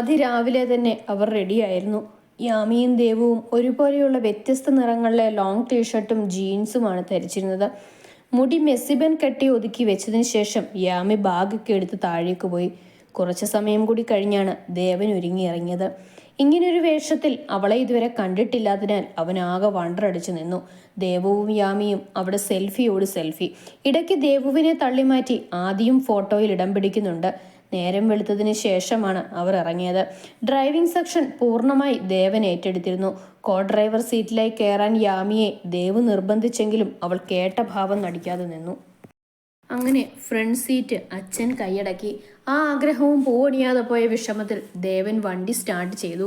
അതിരാവിലെ തന്നെ അവർ റെഡിയായിരുന്നു. യാമിയും ദേവുവും ഒരുപോലെയുള്ള വ്യത്യസ്ത നിറങ്ങളിലെ ലോങ് ടീഷർട്ടും ജീൻസുമാണ് ധരിച്ചിരുന്നത്. മുടി മെസ്സിബൻ കെട്ടി ഒതുക്കി വെച്ചതിന് ശേഷം യാമി ബാഗൊക്കെ എടുത്ത് താഴേക്ക് പോയി. കുറച്ച് സമയം കൂടി കഴിഞ്ഞാണ് ദേവൻ ഒരുങ്ങി ഇറങ്ങിയത്. ഇങ്ങനൊരു വേഷത്തിൽ അവളെ ഇതുവരെ കണ്ടിട്ടില്ലാത്തതിനാൽ അവൻ ആകെ വണ്ടറടിച്ചു നിന്നു. ദേവുവും യാമിയും അവിടെ സെൽഫിയോട് സെൽഫി ഇടയ്ക്ക് ദേവുവിനെ തള്ളിമാറ്റി ആദ്യം ഫോട്ടോയിൽ ഇടം പിടിക്കുന്നുണ്ട്. നേരം വെളുത്തതിന് ശേഷമാണ് അവർ ഇറങ്ങിയത്. ഡ്രൈവിംഗ് സെക്ഷൻ പൂർണമായി ദേവൻ ഏറ്റെടുത്തിരുന്നു. കോ ഡ്രൈവർ സീറ്റിലായി കയറാൻ യാമിയെ ദേവ് നിർബന്ധിച്ചെങ്കിലും അവൾ കേട്ട ഭാവം നടിക്കാതെ നിന്നു. അങ്ങനെ ഫ്രണ്ട് സീറ്റ് അച്ഛൻ കൈയടക്കി. ആ ആഗ്രഹവും പൂവണിയാതെ പോയ വിഷമത്തിൽ ദേവൻ വണ്ടി സ്റ്റാർട്ട് ചെയ്തു.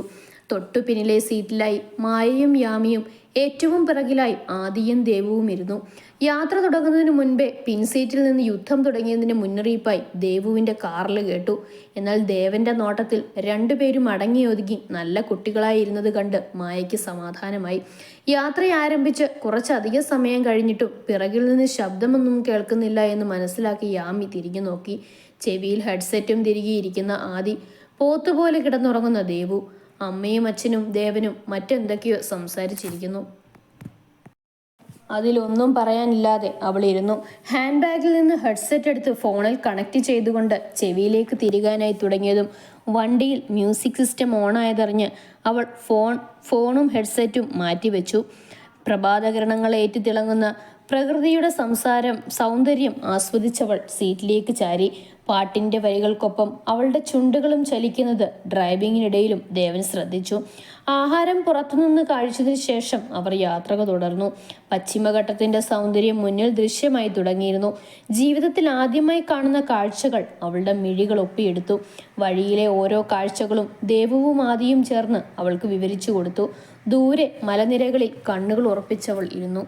തൊട്ടു പിന്നിലെ സീറ്റിലായി മായയും യാമിയും ഏറ്റവും പിറകിലായി ആദിയും ദേവുവും ഇരുന്നു. യാത്ര തുടങ്ങുന്നതിന് മുൻപേ പിൻസീറ്റിൽ നിന്ന് യുദ്ധം തുടങ്ങിയതിന് മുന്നറിയിപ്പായി ദേവുവിന്റെ കാറിൽ കേട്ടു. എന്നാൽ ദേവന്റെ നോട്ടത്തിൽ രണ്ടുപേരും അടങ്ങി ഒതുങ്ങി നല്ല കുട്ടികളായിരുന്നത് കണ്ട് മായയ്ക്ക് സമാധാനമായി. യാത്ര ആരംഭിച്ച് കുറച്ചധികം സമയം കഴിഞ്ഞിട്ടും പിറകിൽ നിന്ന് ശബ്ദമൊന്നും കേൾക്കുന്നില്ല എന്ന് മനസ്സിലാക്കി യാമി തിരിഞ്ഞു നോക്കി. ചെവിയിൽ ഹെഡ്സെറ്റും തിരികെയിരിക്കുന്ന ആദി പോത്തുപോലെ കിടന്നുറങ്ങുന്ന ദേവു. അമ്മയും അച്ഛനും ദേവനും മറ്റെന്തൊക്കെയോ സംസാരിച്ചിരിക്കുന്നു. അതിലൊന്നും പറയാനില്ലാതെ അവൾ ഇരുന്നു. ഹാൻഡ് ബാഗിൽ നിന്ന് ഹെഡ്സെറ്റ് എടുത്ത് ഫോണിൽ കണക്ട് ചെയ്തുകൊണ്ട് ചെവിയിലേക്ക് തിരികാനായി തുടങ്ങിയതും വണ്ടിയിൽ മ്യൂസിക് സിസ്റ്റം ഓണായതറിഞ്ഞ് അവൾ ഫോൺ ഫോണും ഹെഡ്സെറ്റും മാറ്റിവെച്ചു. പ്രഭാതകിരണങ്ങൾ ഏറ്റുതിളങ്ങുന്ന പ്രകൃതിയുടെ സംസാരം സൗന്ദര്യം ആസ്വദിച്ചവൾ സീറ്റിലേക്ക് ചാരി. പാട്ടിന്റെ വരികൾക്കൊപ്പം അവളുടെ ചുണ്ടുകളും ചലിക്കുന്നത് ഡ്രൈവിങ്ങിനിടയിലും ദേവൻ ശ്രദ്ധിച്ചു. ആഹാരം പുറത്തുനിന്ന് കഴിച്ചതിന് ശേഷം അവർ യാത്ര തുടർന്നു. പശ്ചിമഘട്ടത്തിന്റെ സൗന്ദര്യം മുന്നിൽ ദൃശ്യമായി തുടങ്ങിയിരുന്നു. ജീവിതത്തിൽ ആദ്യമായി കാണുന്ന കാഴ്ചകൾ അവളുടെ മിഴികൾ ഒപ്പിയെടുത്തു. വഴിയിലെ ഓരോ കാഴ്ചകളും ദേവവും ആദിയും ചേർന്ന് അവൾക്ക് വിവരിച്ചു കൊടുത്തു. ദൂരെ മലനിരകളിൽ കണ്ണുകൾ ഉറപ്പിച്ചവൾ ഇരുന്നു.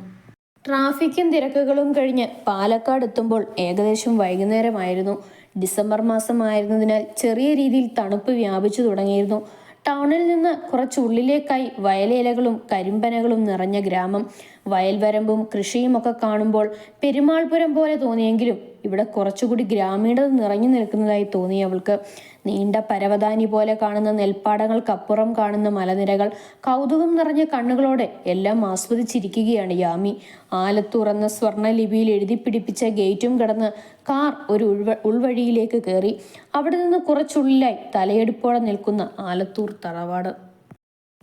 ട്രാഫിക്കും തിരക്കുകളും കഴിഞ്ഞ് പാലക്കാട് എത്തുമ്പോൾ ഏകദേശം വൈകുന്നേരമായിരുന്നു. ഡിസംബർ മാസമായിരുന്നതിനാൽ ചെറിയ രീതിയിൽ തണുപ്പ് വ്യാപിച്ചു തുടങ്ങിയിരുന്നു. ടൗണിൽ നിന്ന് കുറച്ചുള്ളിലേക്കായി വയലേലകളും കരിമ്പനകളും നിറഞ്ഞ ഗ്രാമം. വയൽവരമ്പും കൃഷിയുമൊക്കെ കാണുമ്പോൾ പെരുമാൾപുരം പോലെ തോന്നിയെങ്കിലും ഇവിടെ കുറച്ചുകൂടി ഗ്രാമീണത നിറഞ്ഞു നിൽക്കുന്നതായി തോന്നി അവൾക്ക്. നീണ്ട പരവതാനി പോലെ കാണുന്ന നെൽപ്പാടങ്ങൾക്കപ്പുറം കാണുന്ന മലനിരകൾ കൗതുകം നിറഞ്ഞ കണ്ണുകളോടെ എല്ലാം ആസ്വദിച്ചിരിക്കുകയാണ് യാമി. ആലത്തുറന്ന സ്വർണ ലിപിയിൽ എഴുതി പിടിപ്പിച്ച ഗേറ്റും കടന്ന് കാർ ഒരു ഉൾവ ഉൾവഴിയിലേക്ക് കയറി. അവിടെ നിന്ന് കുറച്ചുള്ളിലായി തലയെടുപ്പോടെ നിൽക്കുന്ന ആലത്തൂർ തറവാട്.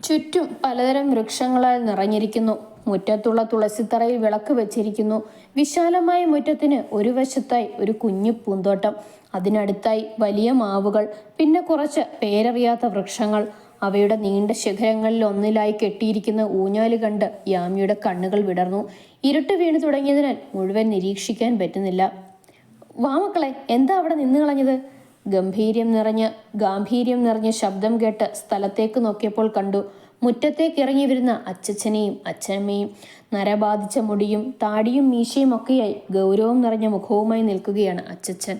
ചുറ്റും പലതരം വൃക്ഷങ്ങളാൽ നിറഞ്ഞിരിക്കുന്നു. മുറ്റത്തുള്ള തുളസിത്തറയിൽ വിളക്ക് വെച്ചിരിക്കുന്നു. വിശാലമായ മുറ്റത്തിന് ഒരു വശത്തായി ഒരു കുഞ്ഞു പൂന്തോട്ടം. അതിനടുത്തായി വലിയ മാവുകൾ പിന്നെ കുറച്ച് പേരറിയാത്ത വൃക്ഷങ്ങൾ. അവയുടെ നീണ്ട ശിഖരങ്ങളിൽ ഒന്നിലായി കെട്ടിയിരിക്കുന്ന ഊഞ്ഞാൽ കണ്ട് യാമിയുടെ കണ്ണുകൾ വിടർന്നു. ഇരുട്ട് വീണു തുടങ്ങിയതിനാൽ മുഴുവൻ നിരീക്ഷിക്കാൻ പറ്റുന്നില്ല. വാമക്കളെ എന്താ അവിടെ നിന്ന് കളഞ്ഞത്? ഗംഭീര്യം നിറഞ്ഞ ഗാംഭീര്യം നിറഞ്ഞ ശബ്ദം കേട്ട് സ്ഥലത്തേക്ക് നോക്കിയപ്പോൾ കണ്ടു. മുറ്റത്തേക്ക് ഇറങ്ങി വരുന്ന അച്ചച്ചനെയും അച്ഛനമ്മയും നരബാധിച്ച മുടിയും താടിയും മീശയും ഒക്കെയായി ഗൗരവം നിറഞ്ഞ മുഖവുമായി നിൽക്കുകയാണ് അച്ഛച്ചൻ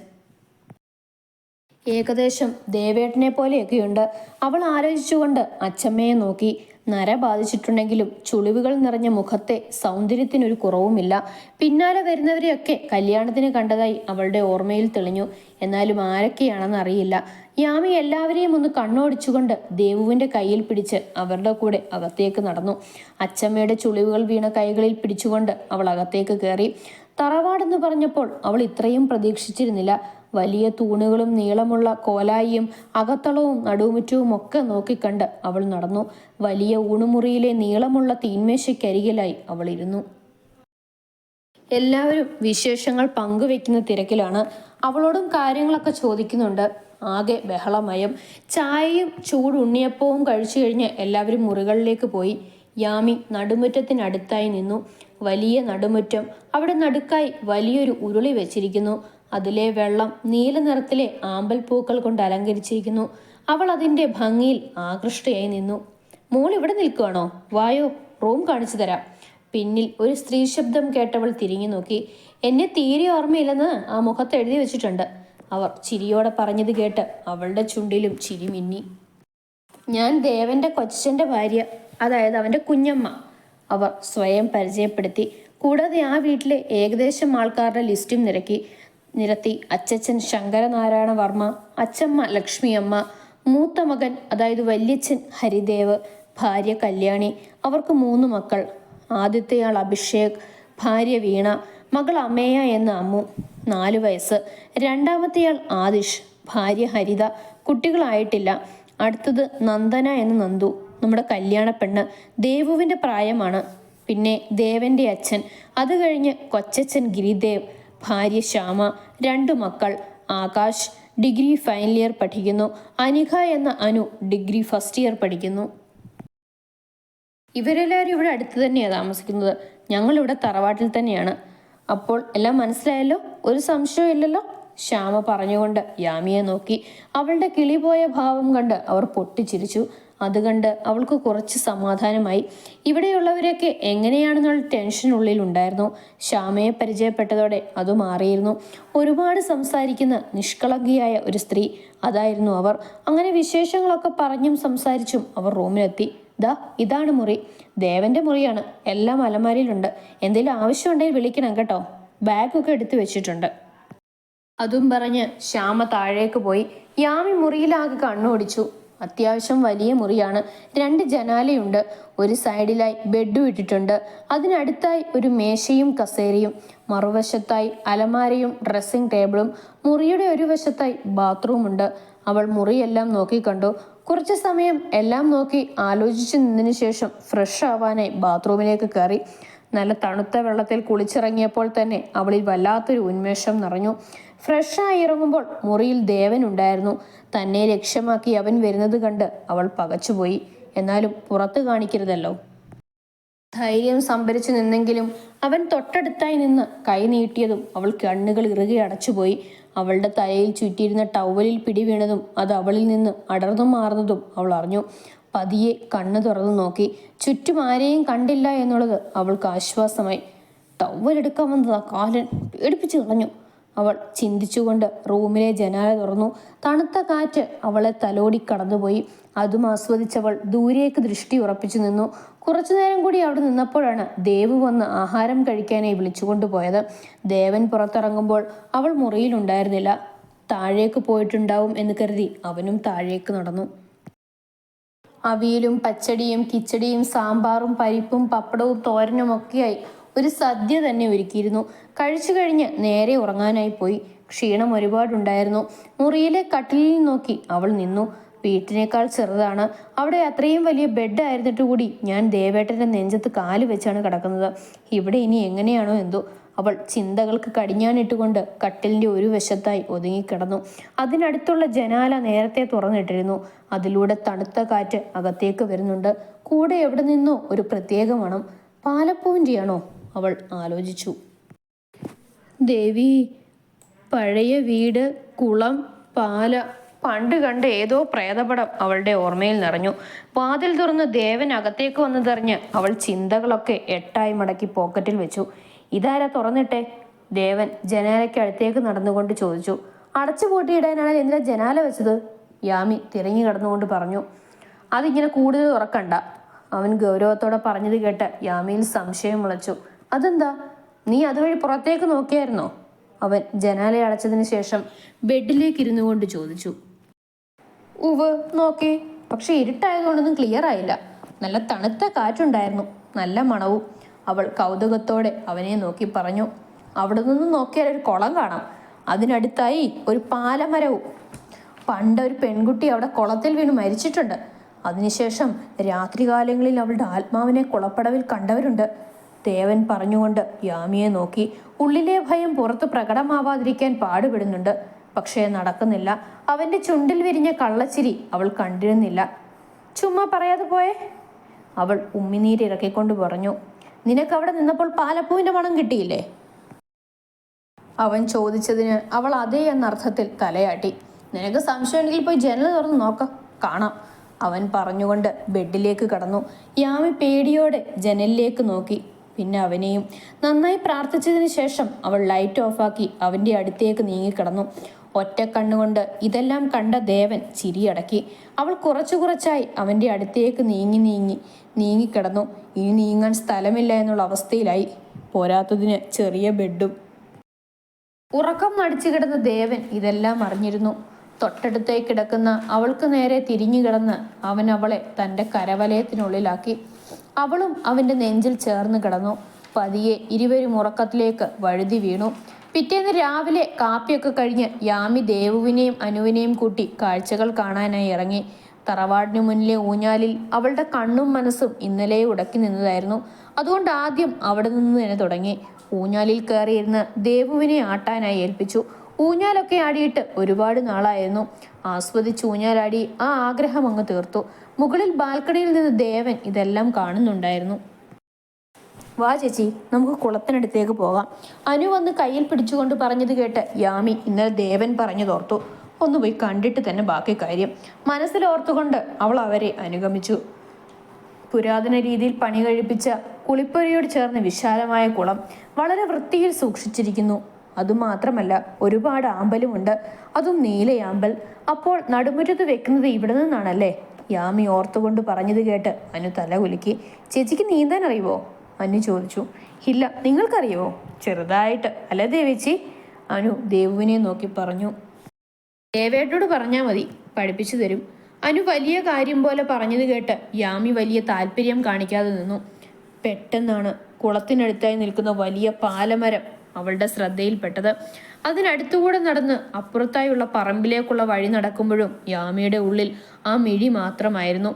ഏകദേശം ദേവേട്ടനെ പോലെയൊക്കെയുണ്ട്. അവൾ ആലോചിച്ചുകൊണ്ട് അച്ഛമ്മയെ നോക്കി. നര ബാധിച്ചിട്ടുണ്ടെങ്കിലും ചുളിവുകൾ നിറഞ്ഞ മുഖത്തെ സൗന്ദര്യത്തിനൊരു കുറവുമില്ല. പിന്നാലെ വരുന്നവരെയൊക്കെ കല്യാണത്തിന് കണ്ടതായി അവളുടെ ഓർമ്മയിൽ തെളിഞ്ഞു. എന്നാലും ആരൊക്കെയാണെന്ന് അറിയില്ല. യാമി എല്ലാവരെയും ഒന്ന് കണ്ണോടിച്ചുകൊണ്ട് ദേവുവിന്റെ കയ്യിൽ പിടിച്ച് അവരുടെ കൂടെ അകത്തേക്ക് നടന്നു. അച്ചമ്മയുടെ ചുളിവുകൾ വീണ കൈകളിൽ പിടിച്ചുകൊണ്ട് അവൾ അകത്തേക്ക് കയറി. തറവാടെന്ന് പറഞ്ഞപ്പോൾ അവൾ ഇത്രയും പ്രതീക്ഷിച്ചിരുന്നില്ല. വലിയ തൂണുകളും നീളമുള്ള കോലായിയും അകത്തളവും നടുമുറ്റവും ഒക്കെ നോക്കിക്കണ്ട് അവൾ നടന്നു. വലിയ ഊണുമുറിയിലെ നീളമുള്ള തീന്മേശയ്ക്കരികിലായി അവൾ ഇരുന്നു. എല്ലാവരും വിശേഷങ്ങൾ പങ്കുവെക്കുന്ന തിരക്കിലാണ്. അവളോടും കാര്യങ്ങളൊക്കെ ചോദിക്കുന്നുണ്ട്. ആകെ ബഹളമയം. ചായയും ചൂട് ഉണ്ണിയപ്പവും കഴിച്ചു കഴിഞ്ഞ് എല്ലാവരും മുറികളിലേക്ക് പോയി. യാമി നടുമുറ്റത്തിനടുത്തായി നിന്നു. വലിയ നടുമുറ്റം. അവിടെ നടുക്കായി വലിയൊരു ഉരുളി വെച്ചിരിക്കുന്നു. അതിലെ വെള്ളം നീല നിറത്തിലെ ആമ്പൽ പൂക്കൾ കൊണ്ട് അലങ്കരിച്ചിരിക്കുന്നു. അവൾ അതിന്റെ ഭംഗിയിൽ ആകൃഷ്ടയായി നിന്നു. മോൾ ഇവിടെ നിൽക്കുകയാണോ വായോ റൂം കാണിച്ചു തരാം. പിന്നിൽ ഒരു സ്ത്രീ ശബ്ദം കേട്ടവൾ തിരിഞ്ഞു നോക്കി. എന്നെ തീരെ ഓർമ്മയില്ലെന്ന് ആ മുഖത്ത് എഴുതി വെച്ചിട്ടുണ്ട്. അവർ ചിരിയോടെ പറഞ്ഞത് കേട്ട് അവളുടെ ചുണ്ടിലും ചിരി മിന്നി. ഞാൻ ദേവന്റെ കൊച്ചന്റെ ഭാര്യ അതായത് അവന്റെ കുഞ്ഞമ്മ അവർ സ്വയം പരിചയപ്പെടുത്തി. കൂടാതെ ആ വീട്ടിലെ ഏകദേശം ആൾക്കാരുടെ ലിസ്റ്റും നിരക്കി. നിരത്തി അച്ചച്ചൻ ശങ്കരനാരായണ വർമ്മ അച്ചമ്മ ലക്ഷ്മിയമ്മ മൂത്ത മകൻ അതായത് വല്യച്ഛൻ ഹരിദേവ് ഭാര്യ കല്യാണി അവർക്ക് മൂന്ന് മക്കൾ. ആദ്യത്തെയാൾ അഭിഷേക് ഭാര്യ വീണ മകൾ അമേയ എന്ന അമ്മു നാലു വയസ്സ്. രണ്ടാമത്തെയാൾ ആദിഷ് ഭാര്യ ഹരിത കുട്ടികളായിട്ടില്ല. അടുത്തത് നന്ദന എന്ന നന്ദു നമ്മുടെ കല്യാണ പെണ്ണ് ദേവുവിന്റെ പ്രായമാണ്. പിന്നെ ദേവന്റെ അച്ഛൻ. അത് കഴിഞ്ഞ് കൊച്ചച്ഛൻ ഗിരിദേവ് ഭാര്യ ശ്യാമ രണ്ടു മക്കൾ. ആകാശ് ഡിഗ്രി ഫൈനൽ ഇയർ പഠിക്കുന്നു. അനിഖ എന്ന അനു ഡിഗ്രി ഫസ്റ്റ് ഇയർ പഠിക്കുന്നു. ഇവരെല്ലാവരും ഇവിടെ അടുത്ത് തന്നെയാണ് താമസിക്കുന്നത്. ഞങ്ങളിവിടെ തറവാട്ടിൽ തന്നെയാണ്. അപ്പോൾ എല്ലാം മനസ്സിലായല്ലോ? ഒരു സംശയമില്ലല്ലോ ശ്യാമ പറഞ്ഞുകൊണ്ട് യാമിയെ നോക്കി. അവളുടെ കിളിപോയ ഭാവം കണ്ട് അവർ പൊട്ടിച്ചിരിച്ചു. അത് അവൾക്ക് കുറച്ച് സമാധാനമായി. ഇവിടെയുള്ളവരൊക്കെ എങ്ങനെയാണെന്നുള്ള ടെൻഷൻ ഉള്ളിലുണ്ടായിരുന്നു. ശ്യാമയെ പരിചയപ്പെട്ടതോടെ അത് മാറിയിരുന്നു. ഒരുപാട് സംസാരിക്കുന്ന നിഷ്കളങ്കിയായ ഒരു സ്ത്രീ അതായിരുന്നു അവർ. അങ്ങനെ വിശേഷങ്ങളൊക്കെ പറഞ്ഞും സംസാരിച്ചും അവർ റൂമിലെത്തി. ദാ ഇതാണ് മുറി. ദേവന്റെ മുറിയാണ്. എല്ലാം അലമാരിയിലുണ്ട്. എന്തെങ്കിലും ആവശ്യമുണ്ടെങ്കിൽ വിളിക്കണം കേട്ടോ. ബാഗൊക്കെ എടുത്തു വെച്ചിട്ടുണ്ട്. അതും പറഞ്ഞ് ശ്യാമ താഴേക്ക് പോയി. യാമി മുറിയിലാകെ കണ്ണോടിച്ചു. അത്യാവശ്യം വലിയ മുറിയാണ്. രണ്ട് ജനാലയുണ്ട്. ഒരു സൈഡിലായി ബെഡും ഇട്ടിട്ടുണ്ട്. അതിനടുത്തായി ഒരു മേശയും കസേരയും. മറുവശത്തായി അലമാരയും ഡ്രസ്സിംഗ് ടേബിളും. മുറിയുടെ ഒരു വശത്തായി ബാത്റൂമുണ്ട്. അവൾ മുറിയെല്ലാം നോക്കിക്കണ്ടു കുറച്ച് സമയം എല്ലാം നോക്കി ആലോചിച്ചു നിന്നതിന് ശേഷം ഫ്രഷ് ആവാനായി ബാത്റൂമിലേക്ക് കയറി. നല്ല തണുത്ത വെള്ളത്തിൽ കുളിച്ചിറങ്ങിയപ്പോൾ തന്നെ അവളിൽ വല്ലാത്തൊരു ഉന്മേഷം നിറഞ്ഞു. ഫ്രഷായി ഇറങ്ങുമ്പോൾ മുറിയിൽ ദേവൻ ഉണ്ടായിരുന്നു. തന്നെ ലക്ഷ്യമാക്കി അവൻ വരുന്നത് കണ്ട് അവൾ പകച്ചുപോയി. എന്നാലും പുറത്തു കാണിക്കരുതല്ലോ. ധൈര്യം സംഭരിച്ചു നിന്നെങ്കിലും അവൻ തൊട്ടടുത്തായി നിന്ന് കൈ നീട്ടിയതും അവൾ കണ്ണുകൾ ഇറുകെ അടച്ചുപോയി. അവളുടെ തലയിൽ ചുറ്റിയിരുന്ന ടവലിൽ പിടിവീണതും അത് അവളിൽ നിന്ന് അടർന്നു മാറുന്നതും അവൾ അറിഞ്ഞു. പതിയെ കണ്ണു തുറന്നു നോക്കി ചുറ്റും ആരെയും കണ്ടില്ല എന്നുള്ളത് അവൾക്ക് ആശ്വാസമായി. ടവലെടുക്കാൻ വന്നതാ കാലൻ. പേടിപ്പിച്ചു കളഞ്ഞു. അവൾ ചിന്തിച്ചുകൊണ്ട് റൂമിലെ ജനാല തുറന്നു. തണുത്ത കാറ്റ് അവളെ തലോടി കടന്നുപോയി. അതും ആസ്വദിച്ചവൾ ദൂരേക്ക് ദൃഷ്ടി ഉറപ്പിച്ചു നിന്നു. കുറച്ചു നേരം കൂടി അവിടെ നിന്നപ്പോഴാണ് ദേവ് വന്ന് ആഹാരം കഴിക്കാനായി വിളിച്ചുകൊണ്ട് പോയത്. ദേവൻ പുറത്തിറങ്ങുമ്പോൾ അവൾ മുറിയിലുണ്ടായിരുന്നില്ല. താഴേക്ക് പോയിട്ടുണ്ടാവും എന്ന് കരുതി അവനും താഴേക്ക് നടന്നു. അവിയലും പച്ചടിയും കിച്ചടിയും സാമ്പാറും പരിപ്പും പപ്പടവും തോരനും ഒക്കെയായി ഒരു സദ്യ തന്നെ ഒരുക്കിയിരുന്നു. കഴിച്ചു കഴിഞ്ഞ് നേരെ ഉറങ്ങാനായി പോയി. ക്ഷീണം ഒരുപാടുണ്ടായിരുന്നു. മുറിയിലെ കട്ടിലിൽ നോക്കി അവൾ നിന്നു. വീട്ടിനേക്കാൾ ചെറുതാണ്. അവിടെ അത്രയും വലിയ ബെഡ് ആയിരുന്നിട്ട് കൂടി ഞാൻ ദേവേട്ടന്റെ നെഞ്ചത്ത് കാൽ വെച്ചാണ് കിടക്കുന്നത്. ഇവിടെ ഇനി എങ്ങനെയാണോ എന്തോ അവൾ ചിന്തകൾക്ക് കടിഞ്ഞാനിട്ടുകൊണ്ട് കട്ടിലിന്റെ ഒരു വശത്തായി ഒതുങ്ങിക്കിടന്നു അതിനടുത്തുള്ള ജനാല നേരത്തെ തുറന്നിട്ടിരുന്നു. അതിലൂടെ തണുത്ത കാറ്റ് അകത്തേക്ക് വരുന്നുണ്ട്. കൂടെ എവിടെ നിന്നോ ഒരു പ്രത്യേക മണം. പാലപ്പൂവിന്റെയാണോ അവൾ ആലോചിച്ചു. ദേവി പഴയ വീട് കുളം പാല. പണ്ട് കണ്ട് ഏതോ പ്രേതപടം അവളുടെ ഓർമ്മയിൽ നിറഞ്ഞു. വാതിൽ തുറന്ന് ദേവൻ അകത്തേക്ക് വന്നതറിഞ്ഞ് അവൾ ചിന്തകളൊക്കെ എട്ടായി മടക്കി പോക്കറ്റിൽ വെച്ചു. ഇതാരാ തുറന്നിട്ടെ? ദേവൻ ജനാലയ്ക്ക് അടുത്തേക്ക് നടന്നുകൊണ്ട് ചോദിച്ചു. അടച്ചു പൂട്ടിയിടാനാണ് എന്തിനാ ജനാല വെച്ചത്? യാമി തിരങ്ങി കിടന്നുകൊണ്ട് പറഞ്ഞു. അതിങ്ങനെ കൂടുതൽ ഉറക്കണ്ട. അവൻ ഗൗരവത്തോടെ പറഞ്ഞത് കേട്ട് യാമിയിൽ സംശയം മുളച്ചു. അതെന്താ? നീ അതുവഴി പുറത്തേക്ക് നോക്കിയായിരുന്നോ? അവൻ ജനാല അടച്ചതിന് ശേഷം ബെഡിലേക്ക് ഇരുന്നു കൊണ്ട് ചോദിച്ചു. ഉവ് നോക്കി. പക്ഷെ ഇരുട്ടായതുകൊണ്ടൊന്നും ക്ലിയർ ആയില്ല. നല്ല തണുത്ത കാറ്റുണ്ടായിരുന്നു. നല്ല മണവും. അവൾ കൗതുകത്തോടെ അവനെ നോക്കി പറഞ്ഞു അവിടെ നിന്ന് നോക്കിയാൽ ഒരു കുളം കാണാം. അതിനടുത്തായി ഒരു പാലമരവും. പണ്ട് ഒരു പെൺകുട്ടി അവിടെ കുളത്തിൽ വീണ് മരിച്ചിട്ടുണ്ട്. അതിനുശേഷം രാത്രികാലങ്ങളിൽ അവളുടെ ആത്മാവിനെ കുളപ്പടവിൽ കണ്ടവരുണ്ട്. ദേവൻ പറഞ്ഞുകൊണ്ട് യാമിയെ നോക്കി ഉള്ളിലെ ഭയം പുറത്ത് പ്രകടമാവാതിരിക്കാൻ പാടുപെടുന്നുണ്ട്. പക്ഷേ നടക്കുന്നില്ല. അവന്റെ ചുണ്ടിൽ വിരിഞ്ഞ കള്ളച്ചിരി അവൾ കണ്ടിരുന്നില്ല. ചുമ്മാ പറയാതെ പോയേ? അവൾ ഉമ്മിനീരിറക്കിക്കൊണ്ട് പറഞ്ഞു നിനക്ക് അവിടെ നിന്നപ്പോൾ പാലപ്പൂവിന്റെ മണം കിട്ടിയില്ലേ? അവൻ ചോദിച്ചതിന് അവൾ അതേ എന്ന അർത്ഥത്തിൽ തലയാട്ടി. നിനക്ക് സംശയമുണ്ടെങ്കിൽ പോയി ജനൽ തുറന്ന് നോക്ക. കാണാം. അവൻ പറഞ്ഞുകൊണ്ട് ബെഡിലേക്ക് കടന്നു. യാമി പേടിയോടെ ജനലിലേക്ക് നോക്കി. പിന്നെ അവനെയും നന്നായി പ്രാർത്ഥിച്ചതിന് ശേഷം അവൾ ലൈറ്റ് ഓഫാക്കി അവന്റെ അടുത്തേക്ക് നീങ്ങിക്കിടന്നു. ഒറ്റ കണ്ണുകൊണ്ട് ഇതെല്ലാം കണ്ട ദേവൻ ചിരിയടക്കി. അവൾ കുറച്ചു കുറച്ചായി അവന്റെ അടുത്തേക്ക് നീങ്ങി നീങ്ങി നീങ്ങിക്കിടന്നു. ഇനി നീങ്ങാൻ സ്ഥലമില്ല എന്നുള്ള അവസ്ഥയിലായി. പോരാത്തതിന് ചെറിയ ബെഡും. ഉറക്കം നടിച്ചു കിടന്ന ദേവൻ ഇതെല്ലാം അറിഞ്ഞിരുന്നു. തൊട്ടടുത്തേക്ക് കിടക്കുന്ന അവൾക്ക് നേരെ തിരിഞ്ഞു കിടന്ന് അവൻ അവളെ തന്റെ കരവലയത്തിനുള്ളിലാക്കി. അവളും അവന്റെ നെഞ്ചിൽ ചേർന്ന് കിടന്നു. പതിയെ ഇരുവരും ഉറക്കത്തിലേക്ക് വഴുതി വീണു. പിറ്റേന്ന് രാവിലെ കാപ്പിയൊക്കെ കഴിഞ്ഞ് യാമി ദേവുവിനെയും അനുവിനെയും കൂട്ടി കാഴ്ചകൾ കാണാനായി ഇറങ്ങി. തറവാടിനു മുന്നിലെ ഊഞ്ഞാലിൽ അവളുടെ കണ്ണും മനസ്സും ഇന്നലെ ഉടക്കി നിന്നതായിരുന്നു. അതുകൊണ്ട് ആദ്യം അവിടെ നിന്ന് തന്നെ തുടങ്ങി. ഊഞ്ഞാലിൽ കയറിയിരുന്ന് ദേവുവിനെ ആട്ടാനായി ഏൽപ്പിച്ചു. ഊഞ്ഞാലൊക്കെ ആടിയിട്ട് ഒരുപാട് നാളായിരുന്നു. ആസ്വദിച്ച് ഊഞ്ഞാലാടി ആ ആഗ്രഹം അങ്ങ് തീർത്തു. മുകളിൽ ബാൽക്കണിയിൽ നിന്ന് ദേവൻ ഇതെല്ലാം കാണുന്നുണ്ടായിരുന്നു. വാ ചേച്ചി നമുക്ക് കുളത്തിനടുത്തേക്ക് പോകാം. അനു വന്ന് കയ്യിൽ പിടിച്ചുകൊണ്ട് പറഞ്ഞത് കേട്ട് യാമി ഇന്നലെ ദേവൻ പറഞ്ഞു പറഞ്ഞതോർത്തു ഒന്ന് പോയി കണ്ടിട്ട് തന്നെ ബാക്കി കാര്യം. മനസ്സിലോർത്തുകൊണ്ട് അവൾ അവരെ അനുഗമിച്ചു. പുരാതന രീതിയിൽ പണി കഴിപ്പിച്ച കുളിപ്പുരയോട് ചേർന്ന് വിശാലമായ കുളം വളരെ വൃത്തിയിൽ സൂക്ഷിച്ചിരിക്കുന്നു. അതുമാത്രമല്ല ഒരുപാട് ആമ്പലുമുണ്ട്. അതും നീലയാമ്പൽ അപ്പോൾ നടുമുറ്റത്ത് വെക്കുന്നത് ഇവിടെ നിന്നാണല്ലേ? യാമി ഓർത്തുകൊണ്ട് പറഞ്ഞത് കേട്ട് അനു തല കുലുക്കി. ചേച്ചിക്ക് നീന്താൻ അറിയുമോ അനു ചോദിച്ചു ഇല്ല നിങ്ങൾക്കറിയോ ചെറുതായിട്ട്. അല്ല ദേവിച്ചി. അനു ദേവുവിനെ നോക്കി പറഞ്ഞു. ദേവേട്ടോട് പറഞ്ഞാൽ മതി പഠിപ്പിച്ചു തരും. അനു വലിയ കാര്യം പോലെ പറഞ്ഞത് കേട്ട് യാമി വലിയ താല്പര്യം കാണിക്കാതെ നിന്നു. പെട്ടെന്നാണ് കുളത്തിനടുത്തായി നിൽക്കുന്ന വലിയ പാലമരം അവളുടെ ശ്രദ്ധയിൽപ്പെട്ടത്. അതിനടുത്തുകൂടെ നടന്ന് അപ്പുറത്തായുള്ള പറമ്പിലേക്കുള്ള വഴി നടക്കുമ്പോഴും യാമിയുടെ ഉള്ളിൽ ആ മിഴി മാത്രമായിരുന്നു.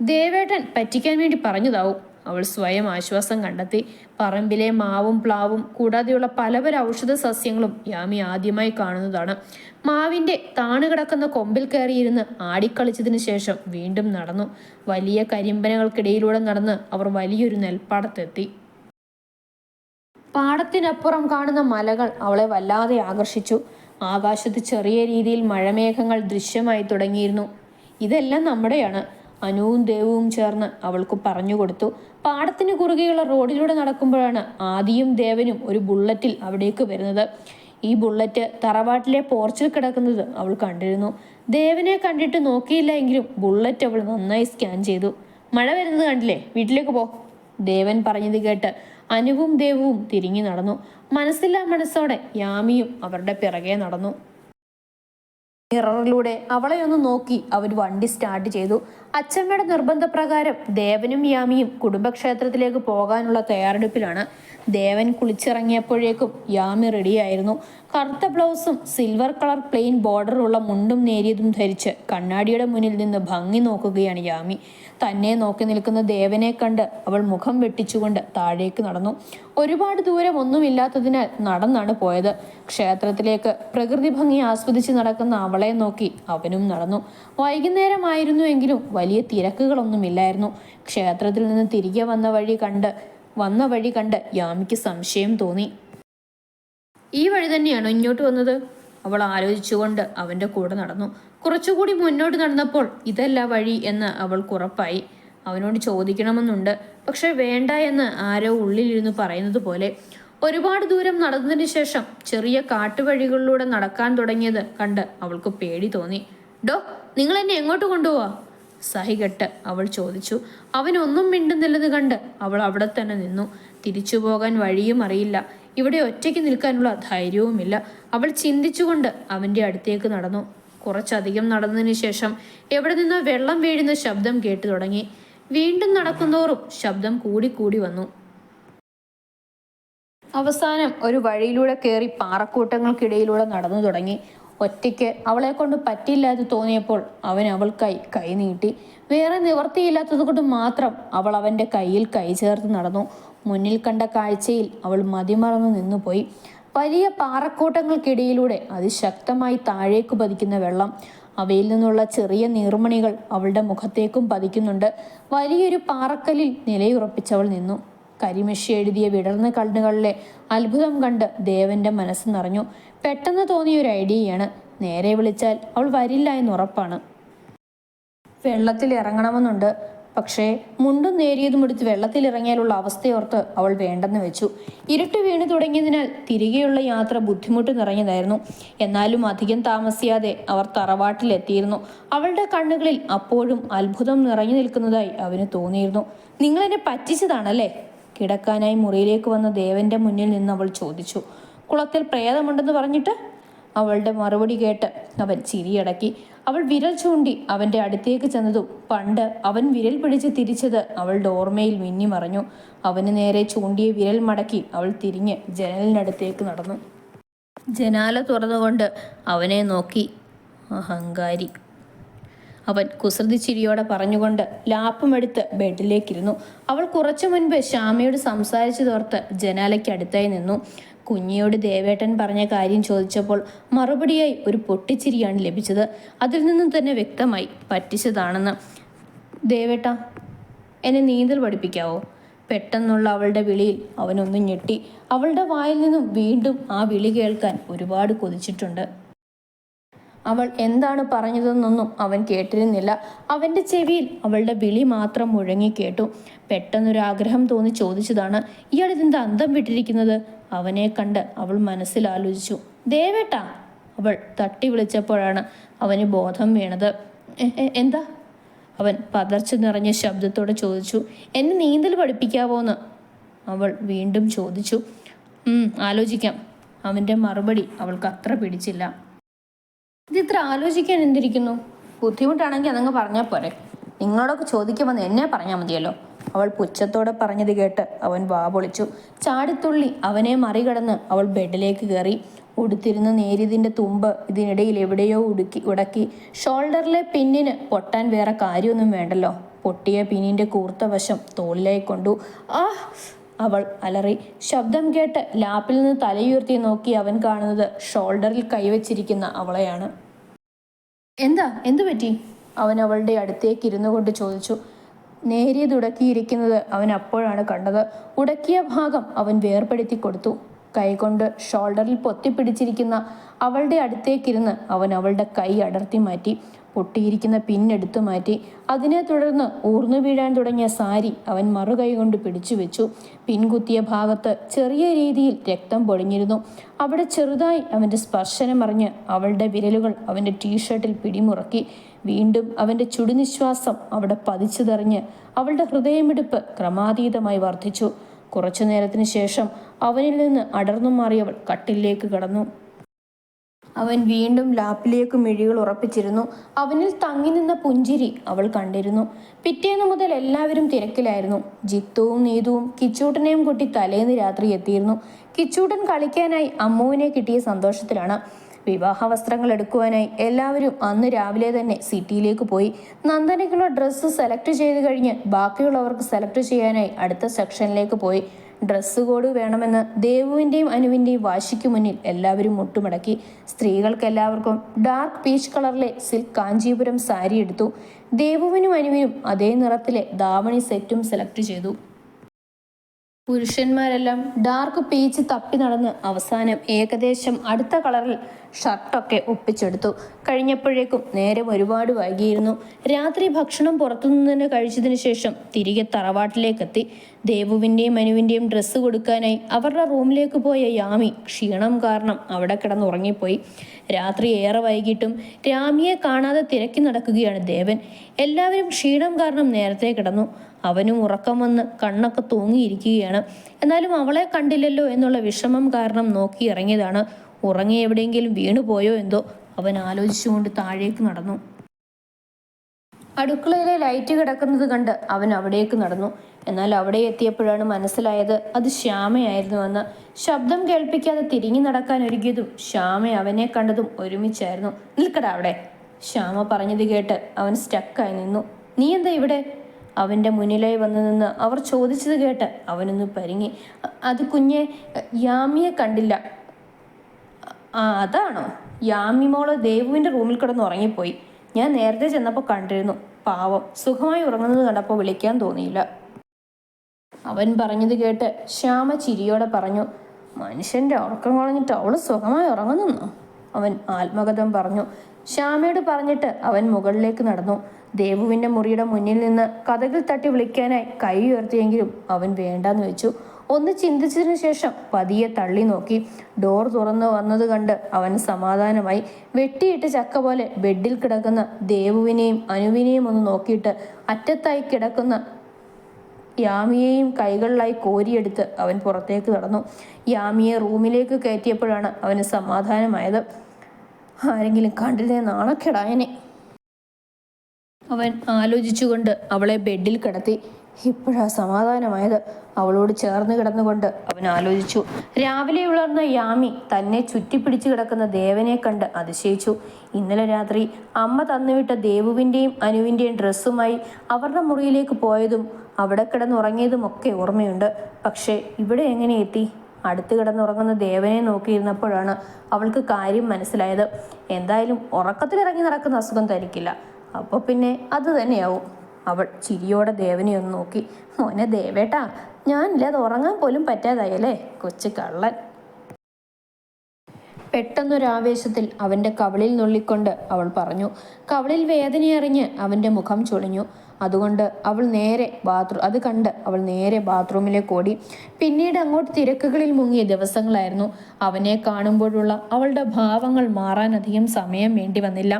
ദേവേട്ടൻ പറ്റിക്കാൻ വേണ്ടി പറഞ്ഞതാവും. അവൾ സ്വയം ആശ്വാസം കണ്ടെത്തി. പറമ്പിലെ മാവും പ്ലാവും കൂടാതെയുള്ള പല പല ഔഷധ സസ്യങ്ങളും യാമി ആദ്യമായി കാണുന്നതാണ്. മാവിന്റെ താണുകിടക്കുന്ന കൊമ്പിൽ കയറിയിരുന്ന് ആടിക്കളിച്ചതിന് ശേഷം വീണ്ടും നടന്നു. വലിയ കരിമ്പനകൾക്കിടയിലൂടെ നടന്ന് അവർ വലിയൊരു നെൽപ്പാടത്തെത്തി. പാടത്തിനപ്പുറം കാണുന്ന മലകൾ അവളെ വല്ലാതെ ആകർഷിച്ചു. ആകാശത്ത് ചെറിയ രീതിയിൽ മഴമേഘങ്ങൾ ദൃശ്യമായി തുടങ്ങിയിരുന്നു. ഇതെല്ലാം നമ്മുടെയാണ്. അനുവും ദേവവും ചേർന്ന് അവൾക്ക് പറഞ്ഞു കൊടുത്തു. പാടത്തിന് കുറുകെയുള്ള റോഡിലൂടെ നടക്കുമ്പോഴാണ് ആദിയും ദേവനും ഒരു ബുള്ളറ്റിൽ അവിടേക്ക് വരുന്നത്. ഈ ബുള്ളറ്റ് തറവാട്ടിലെ പോർച്ചിൽ കിടക്കുന്നത് അവൾ കണ്ടിരുന്നു. ദേവനെ കണ്ടിട്ട് നോക്കിയില്ല എങ്കിലും ബുള്ളറ്റ് അവൾ നന്നായി സ്കാൻ ചെയ്തു. മഴ വരുന്നത് കണ്ടില്ലേ? വീട്ടിലേക്ക് പോ. ദേവൻ പറഞ്ഞത് കേട്ട് അനുവും ദേവവും തിരിഞ്ഞു നടന്നു. മനസ്സില്ലാ മനസ്സോടെ യാമിയും അവരുടെ പിറകെ നടന്നു. മിററിലൂടെ അവളെ ഒന്ന് നോക്കി അവർ വണ്ടി സ്റ്റാർട്ട് ചെയ്തു. അച്ഛമ്മയുടെ നിർബന്ധപ്രകാരം ദേവനും യാമിയും കുടുംബക്ഷേത്രത്തിലേക്ക് പോകാനുള്ള തയ്യാറെടുപ്പിലാണ്. ദേവൻ കുളിച്ചിറങ്ങിയപ്പോഴേക്കും യാമി റെഡിയായിരുന്നു കറുത്ത ബ്ലൗസും സിൽവർ കളർ പ്ലെയിൻ ബോർഡറുള്ള മുണ്ടും നേരിയതും ധരിച്ച് കണ്ണാടിയുടെ മുന്നിൽ നിന്ന് ഭംഗി നോക്കുകയാണ് യാമി. തന്നെ നോക്കി നിൽക്കുന്ന ദേവനെ കണ്ട് അവൾ മുഖം വെട്ടിച്ചുകൊണ്ട് താഴേക്ക് നടന്നു. ഒരുപാട് ദൂരം ഒന്നുമില്ലാത്തതിനാൽ നടന്നാണ് പോയത്. ക്ഷേത്രത്തിലേക്ക് പ്രകൃതി ഭംഗി ആസ്വദിച്ച് നടക്കുന്ന അവളെ നോക്കി അവനും നടന്നു. വൈകുന്നേരമായിരുന്നുവെങ്കിലും വലിയ തിരക്കുകളൊന്നുമില്ലായിരുന്നു. ക്ഷേത്രത്തിൽ നിന്ന് തിരികെ വന്ന വഴി കണ്ട് വന്ന വഴി കണ്ട് യാമിക്ക് സംശയം തോന്നി. ഈ വഴി തന്നെയാണ് ഇങ്ങോട്ട് വന്നത്? അവൾ ആലോചിച്ചുകൊണ്ട് അവന്റെ കൂടെ നടന്നു. കുറച്ചുകൂടി മുന്നോട്ട് നടന്നപ്പോൾ ഇതല്ല വഴി എന്ന് അവൾക്ക് ഉറപ്പായി. അവനോട് ചോദിക്കണമെന്നുണ്ട്. പക്ഷെ വേണ്ട എന്ന് ആരോ ഉള്ളിലിരുന്ന് പറയുന്നത് പോലെ ഒരുപാട് ദൂരം നടന്നതിന് ശേഷം ചെറിയ കാട്ടുവഴികളിലൂടെ നടക്കാൻ തുടങ്ങിയത് കണ്ട് അവൾക്ക് പേടി തോന്നി. ഡോ നിങ്ങൾ എന്നെ എങ്ങോട്ട് കൊണ്ടുപോവാ? സഹികെട്ട് അവൾ ചോദിച്ചു. അവനൊന്നും മിണ്ടുന്നില്ലെന്ന് കണ്ട് അവൾ അവിടെ തന്നെ നിന്നു. തിരിച്ചു പോകാൻ വഴിയും അറിയില്ല. ഇവിടെ ഒറ്റയ്ക്ക് നിൽക്കാനുള്ള ധൈര്യവുമില്ല. അവൾ ചിന്തിച്ചുകൊണ്ട് അവന്റെ അടുത്തേക്ക് നടന്നു. കുറച്ചധികം നടന്നതിന് ശേഷം എവിടെ നിന്നോ വെള്ളം വീഴുന്ന ശബ്ദം കേട്ടു തുടങ്ങി. വീണ്ടും നടക്കുന്തോറും ശബ്ദം കൂടിക്കൂടി വന്നു. അവസാനം ഒരു വഴിയിലൂടെ കയറി പാറക്കൂട്ടങ്ങൾക്കിടയിലൂടെ നടന്നു തുടങ്ങി. ഒറ്റയ്ക്ക് അവളെ കൊണ്ട് പറ്റില്ലാതെ തോന്നിയപ്പോൾ അവൻ അവൾക്കായി കൈ നീട്ടി. വേറെ നിവർത്തിയില്ലാത്തത് കൊണ്ട് മാത്രം അവൾ അവന്റെ കയ്യിൽ കൈ ചേർത്ത് നടന്നു. മുന്നിൽ കണ്ട കാഴ്ചയിൽ അവൾ മതിമറന്നു നിന്നുപോയി. വലിയ പാറക്കൂട്ടങ്ങൾക്കിടയിലൂടെ അതിശക്തമായി താഴേക്ക് പതിക്കുന്ന വെള്ളം അവയിൽ നിന്നുള്ള ചെറിയ നീർമണികൾ അവളുടെ മുഖത്തേക്കും പതിക്കുന്നുണ്ട്. വലിയൊരു പാറക്കല്ലിൽ നിലയുറപ്പിച്ചവൾ നിന്നു. കരിമഷി എഴുതിയ വിടർന്ന കണ്ണുകളിലെ അത്ഭുതം കണ്ട് ദേവന്റെ മനസ്സ് നിറഞ്ഞു. പെട്ടെന്ന് തോന്നിയ ഒരു ഐഡിയയാണ്. നേരെ വിളിച്ചാൽ അവൾ വരില്ല എന്ന് ഉറപ്പാണ്. വെള്ളത്തിൽ ഇറങ്ങണമെന്നുണ്ട്. പക്ഷേ മുണ്ടും നേരിയതും എടുത്ത് വെള്ളത്തിൽ ഇറങ്ങിയാലുള്ള അവസ്ഥയോർത്ത് അവൾ വേണ്ടെന്ന് വെച്ചു. ഇരുട്ട് വീണു തുടങ്ങിയതിനാൽ തിരികെയുള്ള യാത്ര ബുദ്ധിമുട്ട് നിറഞ്ഞതായിരുന്നു. എന്നാലും അധികം താമസിയാതെ അവർ തറവാട്ടിലെത്തിയിരുന്നു. അവളുടെ കണ്ണുകളിൽ അപ്പോഴും അത്ഭുതം നിറഞ്ഞു നിൽക്കുന്നതായി അവന് തോന്നിയിരുന്നു. നിങ്ങൾ എന്നെ പറ്റിച്ചതാണല്ലേ? കിടക്കാനായി മുറിയിലേക്ക് വന്ന ദേവന്റെ മുന്നിൽ നിന്ന് അവൾ ചോദിച്ചു. കുളത്തിൽ പ്രേതമുണ്ടെന്ന് പറഞ്ഞിട്ട്? അവളുടെ മറുപടി കേട്ട് അവൻ ചിരിയടക്കി. അവൾ വിരൽ ചൂണ്ടി അവന്റെ അടുത്തേക്ക് ചെന്നതും പണ്ട് അവൻ വിരൽ പിടിച്ച് തിരിച്ചത് അവളുടെ ഓർമ്മയിൽ മിന്നിമറഞ്ഞു അവന് നേരെ ചൂണ്ടിയ വിരൽ മടക്കി അവൾ തിരിഞ്ഞ് ജനലിനടുത്തേക്ക് നടന്നു. ജനാല തുറന്നുകൊണ്ട് അവനെ നോക്കി. അഹങ്കാരി. അവൻ കുസൃതി ചിരിയോടെ പറഞ്ഞുകൊണ്ട് ലാപ്പുമെടുത്ത് ബെഡിലേക്കിരുന്നു. അവൾ കുറച്ചു മുൻപ് ശ്യാമയോട് സംസാരിച്ചു തോർത്ത് ജനാലയ്ക്ക് അടുത്തായി നിന്നു. കുഞ്ഞിയോട് ദേവേട്ടൻ പറഞ്ഞ കാര്യം ചോദിച്ചപ്പോൾ മറുപടിയായി ഒരു പൊട്ടിച്ചിരിയാണ് ലഭിച്ചത്. അതിൽ നിന്നും തന്നെ വ്യക്തമായി പറ്റിച്ചതാണെന്ന്. ദേവേട്ട എന്നെ നീന്തൽ പഠിപ്പിക്കാവോ? പെട്ടെന്നുള്ള അവളുടെ വിളിയിൽ അവനൊന്നും ഞെട്ടി. അവളുടെ വായിൽ നിന്നും വീണ്ടും ആ വിളി കേൾക്കാൻ ഒരുപാട് കൊതിച്ചിട്ടുണ്ട്. അവൾ എന്താണ് പറഞ്ഞതെന്നൊന്നും അവൻ കേട്ടിരുന്നില്ല. അവന്റെ ചെവിയിൽ അവളുടെ വിളി മാത്രം മുഴങ്ങി കേട്ടു. പെട്ടെന്നൊരു ആഗ്രഹം തോന്നി ചോദിച്ചതാണ്. ഇയാൾ ഇതെന്താ അന്തം വിട്ടിരിക്കുന്നത്? അവനെ കണ്ട് അവൾ മനസ്സിൽ ആലോചിച്ചു. ദേവേട്ട അവൾ തട്ടി വിളിച്ചപ്പോഴാണ് അവന് ബോധം വീണത്. "എ- എ- എന്താ? അവൻ പതർച്ച നിറഞ്ഞ ശബ്ദത്തോടെ ചോദിച്ചു. എന്നെ നീന്തൽ പഠിപ്പിക്കാവോന്ന്? അവൾ വീണ്ടും ചോദിച്ചു. "ഉം, ആലോചിക്കാം. അവന്റെ മറുപടി അവൾക്ക് അത്ര പിടിച്ചില്ല. ഇതിത്ര ആലോചിക്കാൻ എന്തിരിക്കുന്നു? ബുദ്ധിമുട്ടാണെങ്കിൽ അതങ്ങ് പറഞ്ഞാൽ പോരെ. നിങ്ങളോടൊക്കെ ചോദിക്കുമെന്ന് എന്നെ പറഞ്ഞാൽ മതിയല്ലോ. അവൾ പുച്ഛത്തോടെ പറഞ്ഞത് കേട്ട് അവൻ വാ പൊളിച്ചു. ചാടിത്തുള്ളി അവനെ മറികടന്ന് അവൾ ബെഡിലേക്ക് കയറി. ഉടുത്തിരുന്ന നേരിയതിന്റെ തുമ്പ് ഇതിനിടയിൽ എവിടെയോ ഉടുക്കി ഉടക്കി. ഷോൾഡറിലെ പിന്നിന് പൊട്ടാൻ വേറെ കാര്യമൊന്നും വേണ്ടല്ലോ. പൊട്ടിയ പിന്നിന്റെ കൂർത്ത വശം തോളിലായി കൊണ്ടു. ആ അവൾ അലറി. ശബ്ദം കേട്ട് ലാപ്പിൽ നിന്ന് തലയുയർത്തി നോക്കി അവൻ കാണുന്നത് ഷോൾഡറിൽ കൈവച്ചിരിക്കുന്ന അവളെയാണ്. എന്താ? എന്തു പറ്റി? അവൻ അവളുടെ അടുത്തേക്ക് ഇരുന്നു കൊണ്ട് ചോദിച്ചു. നേരിയത് ഉടക്കിയിരിക്കുന്നത് അവൻ അപ്പോഴാണ് കണ്ടത്. ഉടക്കിയ ഭാഗം അവൻ വേർപെടുത്തി കൊടുത്തു. കൈകൊണ്ട് ഷോൾഡറിൽ പൊത്തിപ്പിടിച്ചിരിക്കുന്ന അവളുടെ അടുത്തേക്കിരുന്ന് അവൻ അവളുടെ കൈ അടർത്തി മാറ്റി പൊട്ടിയിരിക്കുന്ന പിന്നെടുത്തു മാറ്റി. അതിനെ തുടർന്ന് ഊർന്നു വീഴാൻ തുടങ്ങിയ സാരി അവൻ മറുകൈ കൊണ്ട് പിടിച്ചു വെച്ചു. പിൻകുത്തിയ ഭാഗത്ത് ചെറിയ രീതിയിൽ രക്തം പൊടിഞ്ഞിരുന്നു അവിടെ ചെറുതായി അവന്റെ സ്പർശനമറിഞ്ഞ് അവളുടെ വിരലുകൾ അവന്റെ ടീഷർട്ടിൽ പിടിമുറക്കി. വീണ്ടും അവന്റെ ചുടുനിശ്വാസം അവിടെ പതിച്ചു തെറിഞ്ഞ് അവളുടെ ഹൃദയമിടിപ്പ് ക്രമാതീതമായി വർദ്ധിച്ചു. കുറച്ചു നേരത്തിന് ശേഷം അവനിൽ നിന്ന് അടർന്നു മാറിയവൾ കട്ടിലേക്ക് കടന്നു. അവൻ വീണ്ടും ലാപ്പിലേക്ക് മിഴികൾ ഉറപ്പിച്ചിരുന്നു. അവനിൽ തങ്ങി നിന്ന പുഞ്ചിരി അവൾ കണ്ടിരുന്നു. പിറ്റേന്ന് മുതൽ എല്ലാവരും തിരക്കിലായിരുന്നു. ജിത്തുവും നീതുവും കിച്ചൂട്ടനെയും കൂട്ടി തലേന്ന് രാത്രി എത്തിയിരുന്നു. കിച്ചൂട്ടൻ കളിക്കാനായി അമ്മുവിനെ കിട്ടിയ സന്തോഷത്തിലാണ്. വിവാഹ വസ്ത്രങ്ങൾ എടുക്കുവാനായി എല്ലാവരും അന്ന് രാവിലെ തന്നെ സിറ്റിയിലേക്ക് പോയി. നന്ദനയ്ക്കുള്ള ഡ്രസ്സ് സെലക്ട് ചെയ്ത് കഴിഞ്ഞ് ബാക്കിയുള്ളവർക്ക് സെലക്ട് ചെയ്യാനായി അടുത്ത സെക്ഷനിലേക്ക് പോയി. ഡ്രസ്സ് കോഡ് വേണമെന്ന് ദേവുവിന്റെയും അനുവിന്റെയും വാശിക്ക് മുന്നിൽ എല്ലാവരും മുട്ടുമടക്കി. സ്ത്രീകൾക്ക് എല്ലാവർക്കും ഡാർക്ക് പീച്ച് കളറിലെ സിൽക്ക് കാഞ്ചീപുരം സാരി എടുത്തു. ദേവുവിനും അനുവിനും അതേ നിറത്തിലെ ദാവണി സെറ്റും സെലക്ട് ചെയ്തു. പുരുഷന്മാരെല്ലാം ഡാർക്ക് പീച്ച് തപ്പി നടന്ന് അവസാനം ഏകദേശം അടുത്ത കളറിൽ ഷർട്ടൊക്കെ ഒപ്പിച്ചെടുത്തു. കഴിഞ്ഞപ്പോഴേക്കും നേരം ഒരുപാട് വൈകിയിരുന്നു. രാത്രി ഭക്ഷണം പുറത്തുനിന്ന് തന്നെ കഴിച്ചതിന് ശേഷം തിരികെ തറവാട്ടിലേക്കെത്തി. ദേവുവിന്റെയും മനുവിന്റെയും ഡ്രസ്സ് കൊടുക്കാനായി അവരുടെ റൂമിലേക്ക് പോയ യാമി ക്ഷീണം കാരണം അവിടെ കിടന്നുറങ്ങിപ്പോയി. രാത്രി ഏറെ വൈകിട്ടും രാമിയെ കാണാതെ തിരക്കി നടക്കുകയാണ് ദേവൻ. എല്ലാവരും ക്ഷീണം കാരണം നേരത്തെ കിടന്നു. അവനും ഉറക്കം വന്ന് കണ്ണൊക്കെ തൂങ്ങിയിരിക്കുകയാണ്. എന്നാലും അവളെ കണ്ടില്ലല്ലോ എന്നുള്ള വിഷമം കാരണം നോക്കി ഇറങ്ങിയതാണ്. ഉറങ്ങി എവിടെയെങ്കിലും വീണുപോയോ എന്തോ അവൻ ആലോചിച്ചുകൊണ്ട് താഴേക്ക് നടന്നു. അടുക്കളയിലെ ലൈറ്റ് കിടക്കുന്നത് കണ്ട് അവൻ അവിടേക്ക് നടന്നു. എന്നാൽ അവിടെ എത്തിയപ്പോഴാണ് മനസ്സിലായത് അത് ശ്യാമയായിരുന്നുവെന്ന് ശബ്ദം കേൾപ്പിക്കാതെ തിരിഞ്ഞു നടക്കാൻ ഒരുങ്ങിയതും ശ്യാമ അവനെ കണ്ടതും ഒരുമിച്ചായിരുന്നു. നിൽക്കടാ അവിടെ. ശ്യാമ പറഞ്ഞത് കേട്ട് അവൻ സ്റ്റക്കായി നിന്നു. നീ എന്താ ഇവിടെ? അവന്റെ മുന്നിലായി വന്നു നിന്ന് അവർ ചോദിച്ചത് കേട്ട് അവനൊന്ന് പരിങ്ങി. അത് കുഞ്ഞെ യാമിയെ കണ്ടില്ല. ആ അതാണോ? യാമി മോൾ ദേവുവിന്റെ റൂമിൽ കിടന്ന് ഉറങ്ങിപ്പോയി. ഞാൻ നേരത്തെ ചെന്നപ്പോൾ കണ്ടിരുന്നു. പാവം. സുഖമായി ഉറങ്ങുന്നത് കണ്ടപ്പോൾ വിളിക്കാൻ തോന്നിയില്ല. അവൻ പറഞ്ഞത് കേട്ട് ശ്യാമ ചിരിയോടെ പറഞ്ഞു മനുഷ്യന്റെ ഉറക്കം കളഞ്ഞിട്ട് അവൾ സുഖമായി ഉറങ്ങുന്നു അവൻ ആത്മകഥം പറഞ്ഞു. ശ്യാമയോട് പറഞ്ഞിട്ട് അവൻ മുകളിലേക്ക് നടന്നു. ദേവുവിന്റെ മുറിയുടെ മുന്നിൽ നിന്ന് കഥകൾ തട്ടി വിളിക്കാനായി കൈ ഉയർത്തിയെങ്കിലും അവൻ വേണ്ടാന്ന് വെച്ചു. ഒന്ന് ചിന്തിച്ചതിനു ശേഷം പതിയെ തള്ളി നോക്കി. ഡോർ തുറന്നു വന്നത് കണ്ട് അവൻ സമാധാനമായി വെട്ടിയിട്ട് ചക്ക പോലെ ബെഡിൽ കിടക്കുന്ന ദേവുവിനെയും അനുവിനെയും ഒന്ന് നോക്കിയിട്ട് അറ്റത്തായി കിടക്കുന്ന യാമിയെയും കൈകളിലായി കോരിയെടുത്ത് അവൻ പുറത്തേക്ക് കടന്നു യാമിയെ റൂമിലേക്ക് കയറ്റിയപ്പോഴാണ് അവന് സമാധാനമായത്. ആരെങ്കിലും കണ്ടിരുന്നേ നാണക്കേടായനെ? അവൻ ആലോചിച്ചുകൊണ്ട് അവളെ ബെഡിൽ കിടത്തി. ഇപ്പോഴാ സമാധാനമായത്. അവളോട് ചേർന്ന് കിടന്നുകൊണ്ട് അവൻ ആലോചിച്ചു. രാവിലെ ഉണർന്ന യാമി തന്നെ ചുറ്റിപ്പിടിച്ചു കിടക്കുന്ന ദേവനെ കണ്ട് അതിശയിച്ചു. ഇന്നലെ രാത്രി അമ്മ തന്നുവിട്ട ദേവുവിന്റെയും അനുവിന്റെയും ഡ്രസ്സുമായി അവരുടെ മുറിയിലേക്ക് പോയതും അവിടെ കിടന്നുറങ്ങിയതും ഒക്കെ ഓർമ്മയുണ്ട്. പക്ഷേ ഇവിടെ എങ്ങനെ എത്തി? അടുത്ത് കിടന്നുറങ്ങുന്ന ദേവനെ നോക്കിയിരുന്നപ്പോഴാണ് അവൾക്ക് കാര്യം മനസ്സിലായത്. എന്തായാലും ഉറക്കത്തിലിറങ്ങി നടക്കുന്ന അസുഖം തനിക്കില്ല. അപ്പോൾ പിന്നെ അത് തന്നെയാവും. അവൾ ചിരിയോടെ ദേവനെ ഒന്ന് നോക്കി. മോനെ ദേവേട്ടാ ഞാനില്ലാതെ ഉറങ്ങാൻ പോലും പറ്റാതായല്ലേ കൊച്ചു കള്ളൻ. പെട്ടെന്നൊരാവേശത്തിൽ അവന്റെ കവളിൽ നുള്ളിക്കൊണ്ട് അവൾ പറഞ്ഞു. കവളിൽ വേദനയറിഞ്ഞ് അവന്റെ മുഖം ചൊളിഞ്ഞു. അതുകൊണ്ട് അവൾ നേരെ ബാത്റൂം അത് കണ്ട് അവൾ നേരെ ബാത്റൂമിലേക്ക് ഓടി. പിന്നീട് അങ്ങോട്ട് തിരക്കുകളിൽ മുങ്ങിയ ദിവസങ്ങളായിരുന്നു. അവനെ കാണുമ്പോഴുള്ള അവളുടെ ഭാവങ്ങൾ മാറാൻ അധികം സമയം വേണ്ടി വന്നില്ല.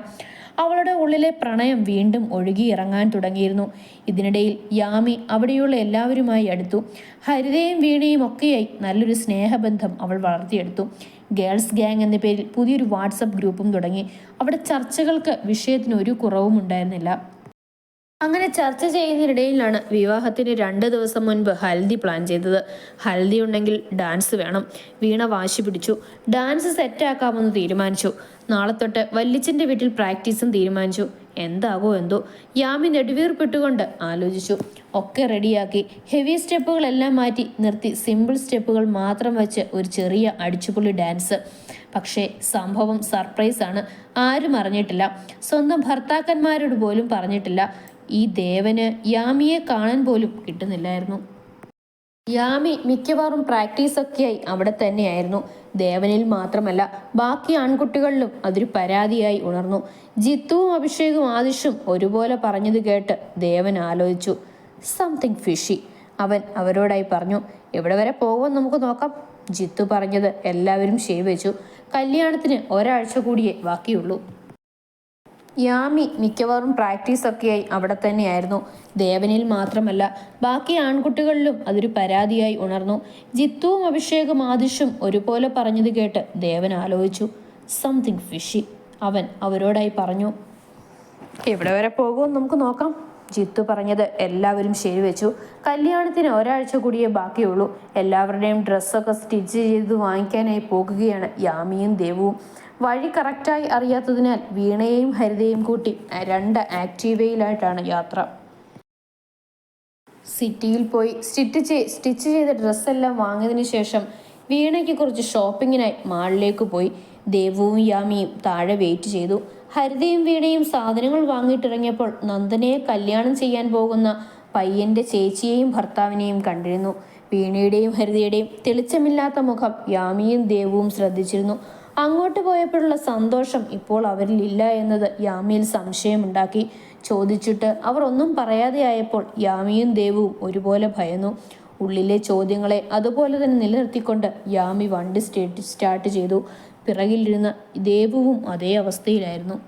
അവളുടെ ഉള്ളിലെ പ്രണയം വീണ്ടും ഒഴുകിയിറങ്ങാൻ തുടങ്ങിയിരുന്നു. ഇതിനിടയിൽ യാമി അവിടെയുള്ള എല്ലാവരുമായി അടുത്തു. ഹരിതയും വീണയും ഒക്കെയായി നല്ലൊരു സ്നേഹബന്ധം അവൾ വളർത്തിയെടുത്തു. ഗേൾസ് ഗാങ് എന്ന പേരിൽ പുതിയൊരു വാട്സപ്പ് ഗ്രൂപ്പും തുടങ്ങി. അവിടെ ചർച്ചകൾക്ക് വിഷയത്തിന് ഒരു കുറവും ഉണ്ടായിരുന്നില്ല അങ്ങനെ ചർച്ച ചെയ്യുന്നതിനിടയിലാണ് വിവാഹത്തിന് രണ്ട് ദിവസം മുൻപ് ഹൽദി പ്ലാൻ ചെയ്തത്. ഹൽദി ഉണ്ടെങ്കിൽ ഡാൻസ് വേണം. വീണ വാശി പിടിച്ചു. ഡാൻസ് സെറ്റാക്കാമെന്ന് തീരുമാനിച്ചു. നാളെ തൊട്ട് വല്ലിച്ചന്റെ വീട്ടിൽ പ്രാക്ടീസും തീരുമാനിച്ചു. എന്താകോ എന്തോ. യാമി നെടുവീർപ്പിട്ടുകൊണ്ട് ആലോചിച്ചു. ഒക്കെ റെഡിയാക്കി. ഹെവി സ്റ്റെപ്പുകളെല്ലാം മാറ്റി നിർത്തി സിമ്പിൾ സ്റ്റെപ്പുകൾ മാത്രം വെച്ച് ഒരു ചെറിയ അടിച്ചുപൊളി ഡാൻസ്. പക്ഷേ സംഭവം സർപ്രൈസാണ്. ആരും അറിഞ്ഞിട്ടില്ല. സ്വന്തം ഭർത്താക്കന്മാരോട് പോലും പറഞ്ഞിട്ടില്ല. ഈ ദേവന് യാമിയെ കാണാൻ പോലും കിട്ടുന്നില്ലായിരുന്നു. യാമി മിക്കവാറും പ്രാക്ടീസൊക്കെയായി അവിടെ തന്നെയായിരുന്നു. ദേവനിൽ മാത്രമല്ല ബാക്കി ആൺകുട്ടികളിലും അതൊരു പരാതിയായി ഉണർന്നു. ജിത്തുവും അഭിഷേകും ആദിഷും ഒരുപോലെ പറഞ്ഞത് കേട്ട് ദേവൻ ആലോചിച്ചു. സംതിങ് ഫിഷി അവൻ അവരോടായി പറഞ്ഞു. എവിടെ വരെ പോകുമെന്ന് നമുക്ക് നോക്കാം ജിത്തു പറഞ്ഞത് എല്ലാവരും ശേവച്ചു കല്യാണത്തിന് ഒരാഴ്ച കൂടിയേ ബാക്കിയുള്ളൂ. യാമി മിക്കവാറും പ്രാക്ടീസ് ഒക്കെയായി അവിടെ തന്നെയായിരുന്നു. ദേവനിൽ മാത്രമല്ല ബാക്കി ആൺകുട്ടികളിലും അതൊരു പരാതിയായി ഉണർന്നു. ജിത്തുവും അഭിഷേകും ആദിഷും ഒരുപോലെ പറഞ്ഞത് കേട്ട് ദേവൻ ആലോചിച്ചു. സംതിങ് ഫിഷി അവൻ അവരോടായി പറഞ്ഞു. എവിടെ വരെ പോകുമെന്ന് നമുക്ക് നോക്കാം ജിത്തു പറഞ്ഞത്. എല്ലാവരും ശരിവെച്ചു കല്യാണത്തിന് ഒരാഴ്ച കൂടിയേ ബാക്കിയുള്ളൂ. എല്ലാവരുടെയും ഡ്രസ്സൊക്കെ സ്റ്റിച്ച് ചെയ്ത് വാങ്ങിക്കാനായി പോകുകയാണ് യാമിയും ദേവുവും. വഴി കറക്റ്റായി അറിയാത്തതിനാൽ വീണയെയും ഹരിതയും കൂട്ടി രണ്ട് ആക്റ്റീവയിലായിട്ടാണ് യാത്ര. സിറ്റിയിൽ പോയി സ്റ്റിച്ച് ചെയ് സ്റ്റിച്ച് ചെയ്ത ഡ്രസ്സെല്ലാം വാങ്ങിയതിനു ശേഷം വീണയ്ക്ക് കുറച്ച് ഷോപ്പിങ്ങിനായി മാളിലേക്ക് പോയി. ദേവവും യാമിയും താഴെ വെയിറ്റ് ചെയ്തു. ഹരിതയും വീണയും സാധനങ്ങൾ വാങ്ങിയിട്ടിറങ്ങിയപ്പോൾ നന്ദനയെ കല്യാണം ചെയ്യാൻ പോകുന്ന പയ്യന്റെ ചേച്ചിയെയും ഭർത്താവിനെയും കണ്ടിരുന്നു. വീണയുടെയും ഹരിതയുടെയും തെളിച്ചമില്ലാത്ത മുഖം യാമിയും ദേവവും ശ്രദ്ധിച്ചിരുന്നു. അങ്ങോട്ട് പോയപ്പോഴുള്ള സന്തോഷം ഇപ്പോൾ അവരിൽ ഇല്ല എന്നത് യാമിയിൽ സംശയമുണ്ടാക്കി. ചോദിച്ചിട്ട് അവർ ഒന്നും പറയാതെയായപ്പോൾ യാമിയും ദേവുവും ഒരുപോലെ ഭയന്നു. ഉള്ളിലെ ചോദ്യങ്ങളെ അതുപോലെ തന്നെ നിലനിർത്തിക്കൊണ്ട് യാമി വണ്ടി സ്റ്റേറ്റ് സ്റ്റാർട്ട് ചെയ്തു. പിറകിലിരുന്ന ദേവുവും അതേ അവസ്ഥയിലായിരുന്നു.